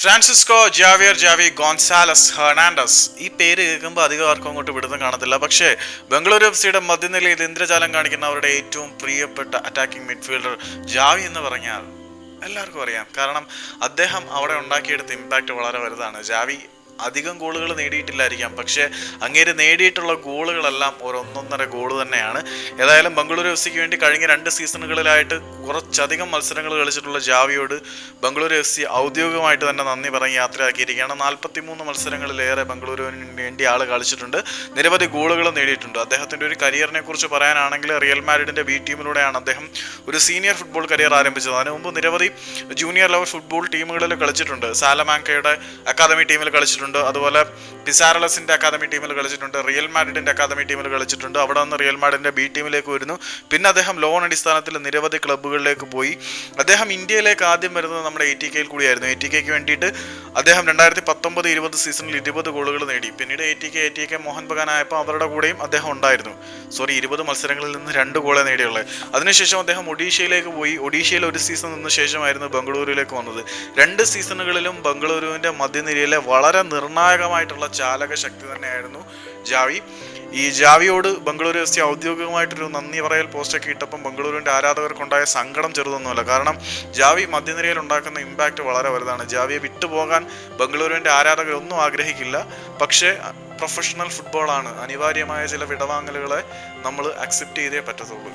Francisco Javier Javi Gonzalez Hernandez. ഈ പേര് കേൾക്കുമ്പോൾ അധികം ആർക്കും അങ്ങോട്ട് വിടുന്നും കാണത്തില്ല. പക്ഷേ ബംഗളൂരു എഫ് സിയുടെ മധ്യനിലയിൽ ഇന്ദ്രജാലം കാണിക്കുന്ന അവരുടെ ഏറ്റവും പ്രിയപ്പെട്ട അറ്റാക്കിംഗ് മിഡ്ഫീൽഡർ ജാവി എന്ന് പറഞ്ഞാൽ എല്ലാവർക്കും അറിയാം. കാരണം അദ്ദേഹം അവിടെ ഉണ്ടാക്കിയെടുത്ത ഇമ്പാക്റ്റ് വളരെ വലുതാണ്. ജാവി അധികം ഗോളുകൾ നേടിയിട്ടില്ലായിരിക്കാം. പക്ഷേ അങ്ങേര് നേടിയിട്ടുള്ള ഗോളുകളെല്ലാം ഒരു ഒന്നൊന്നര ഗോൾ തന്നെയാണ്. ഏതായാലും ബംഗളൂരു എഫ് സിക്ക് വേണ്ടി കഴിഞ്ഞ രണ്ട് സീസണുകളിലായിട്ട് കുറച്ചധികം മത്സരങ്ങൾ കളിച്ചിട്ടുള്ള ജാവിയോട് ബംഗളൂരു എഫ് സി ഔദ്യോഗികമായിട്ട് തന്നെ നന്ദി പറഞ്ഞ് യാത്രയാക്കിയിരിക്കുകയാണ്. നാൽപ്പത്തി മൂന്ന് മത്സരങ്ങളിലേറെ ബംഗളൂരുവിന് വേണ്ടി ആൾ കളിച്ചിട്ടുണ്ട്. നിരവധി ഗോളുകൾ നേടിയിട്ടുണ്ട്. അദ്ദേഹത്തിന്റെ ഒരു കരിയറിനെ കുറിച്ച് പറയാനാണെങ്കിൽ റിയൽ മാഡ്രിഡിന്റെ ബി ടീമിലൂടെയാണ് അദ്ദേഹം ഒരു സീനിയർ ഫുട്ബോൾ കരിയർ ആരംഭിച്ചത്. അതിനു മുമ്പ് നിരവധി ജൂനിയർ ലെവൽ ഫുട്ബോൾ ടീമുകളിൽ കളിച്ചിട്ടുണ്ട്. സാലമാങ്കയുടെ അക്കാദമി ടീമിൽ കളിച്ചിട്ടുണ്ട്. അതുപോലെ പിസാരലസിന്റെ അക്കാദമി ടീമിൽ കളിച്ചിട്ടുണ്ട്. റിയൽ മാഡ്രിഡിന്റെ അക്കാദമി ടീമിൽ കളിച്ചിട്ടുണ്ട്. അവിടെ നിന്ന് റിയൽ മാഡ്രിഡിന്റെ ബി ടീമിലേക്ക് വരുന്നു. പിന്നെ അദ്ദേഹം ലോൺ അടിസ്ഥാനത്തിൽ നിരവധി ക്ലബ്ബുകളിലേക്ക് പോയി. അദ്ദേഹം ഇന്ത്യയിലേക്ക് ആദ്യം വരുന്നത് നമ്മുടെ എ ടി കെയിൽ കൂടിയായിരുന്നു. എ ടി കെക്ക് വേണ്ടിയിട്ട് അദ്ദേഹം രണ്ടായിരത്തി പത്തൊമ്പത് ഇരുപത് സീസണിൽ ഇരുപത് ഗോളുകൾ നേടി. പിന്നീട് A T K A T K Mohan ബഗാനായപ്പോൾ അവരുടെ കൂടെയും അദ്ദേഹം ഉണ്ടായിരുന്നു. സോറി ഇരുപത് മത്സരങ്ങളിൽ നിന്ന് രണ്ട് ഗോളേ നേടിയുള്ളത് അതിനുശേഷം അദ്ദേഹം ഒഡീഷയിലേക്ക് പോയി. ഒഡീഷയിൽ ഒരു സീസൺ നിന്ന ശേഷമായിരുന്നു ബംഗളൂരുവിലേക്ക് വന്നത്. രണ്ട് സീസണുകളിലും ബംഗളൂരുവിന്റെ മധ്യനിരയിലെ വളരെ നിർണായകമായിട്ടുള്ള ചാലക ശക്തി തന്നെയായിരുന്നു ജാവി. ഈ ജാവിയോട് ബംഗളൂരു എഫ് സി ഔദ്യോഗികമായിട്ടൊരു നന്ദി പറയൽ പോസ്റ്റൊക്കെ ഇട്ടപ്പം ബംഗളൂരുവിന്റെ ആരാധകർക്കുണ്ടായ സങ്കടം ചെറുതൊന്നുമല്ല. കാരണം ജാവി മധ്യനിരയിൽ ഉണ്ടാക്കുന്ന ഇമ്പാക്റ്റ് വളരെ വലുതാണ്. ജാവിയെ വിട്ടുപോകാൻ ബംഗളൂരുവിന്റെ ആരാധകരൊന്നും ആഗ്രഹിക്കില്ല. പക്ഷേ പ്രൊഫഷണൽ ഫുട്ബോളാണ് അനിവാര്യമായ ചില വിടവാങ്ങലുകളെ നമ്മൾ അക്സെപ്റ്റ് ചെയ്തേ പറ്റത്തുള്ളൂ.